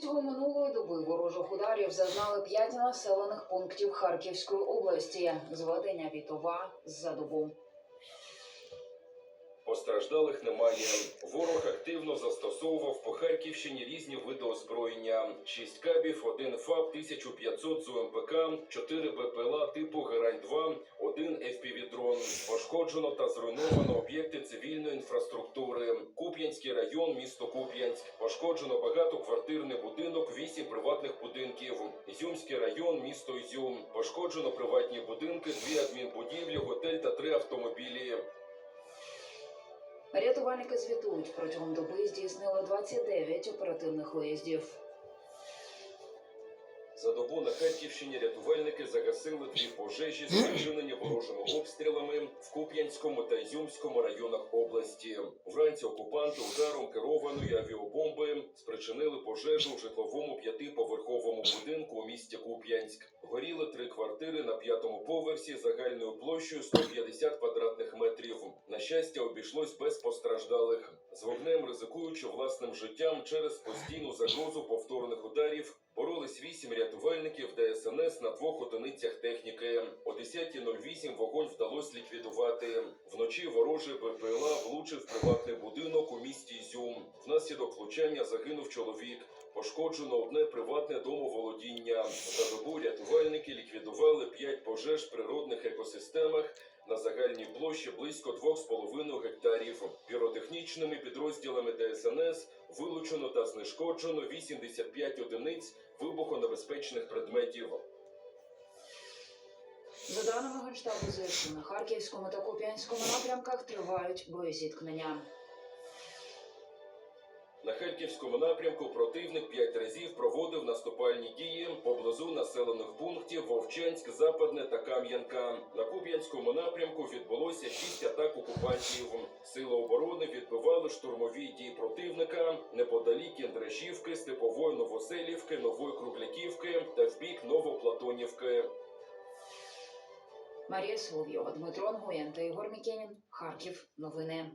Цього минулої доби ворожих ударів зазнали п'ять населених пунктів Харківської області. Зведення Вітова за добу. Постраждалих немає. Ворог активно застосовував по Харківщині різні види озброєння: 6 кабів, 1 ФАП, 1500 з УМПК, 4 БПЛА типу Герань-2, 1 FPV-дрон. Пошкоджено та зруйновано об'єкти цивільної інфраструктури. Куп'янський район, місто Куп'янськ. Пошкоджено багатоквартирний будинок, 8 приватних будинків. Ізюмський район, місто Ізюм. Пошкоджено приватні будинки, 2 адмінбудівлі, готель та 3 автомобілі. Рятувальники звітують протягом доби здійснили 29 оперативних виїздів. За добу на Харківщині рятувальники загасили дві пожежі, спричинені ворожими обстрілами в Куп'янському та Ізюмському районах області. Вранці окупанти ударом керованої авіабомби спричинили пожежу в житловому п'ятиповерховому будинку у місті Куп'янськ. Горіли три квартири на п'ятому поверсі загальною площею 150 квадратних метрів. На щастя, обійшлось без постраждалих. З вогнем, ризикуючи власним життям через постійну загрозу повторних ударів, боролись вісім рятувальників ДСНС на двох одиницях техніки. О 10.08 вогонь вдалося ліквідувати. Вночі ворожий БПЛА влучив приватний будинок місті Ізюм. Внаслідок влучання загинув чоловік. Пошкоджено одне приватне домоволодіння. За добу рятувальники ліквідували п'ять пожеж в природних екосистемах на загальній площі близько 2,5 гектарів. Піротехнічними підрозділами ДСНС вилучено та знешкоджено 85 одиниць вибухонебезпечних предметів. За даними Генштабу ЗСУ, на Харківському та Куп'янському напрямках тривають боєзіткнення. На Харківському напрямку противник п'ять разів проводив наступальні дії поблизу населених пунктів Вовчанськ, Западне та Кам'янка. На Куп'янському напрямку відбулося шість атак окупантів. Сили оборони відбивали штурмові дії противника неподалік Індрашівки, Степової Новоселівки, Нової Кругляківки та в бік Новоплатонівки. Марія Соловйова, Дмитро Нгоєн та Ігор Мікенін. Харків. Новини.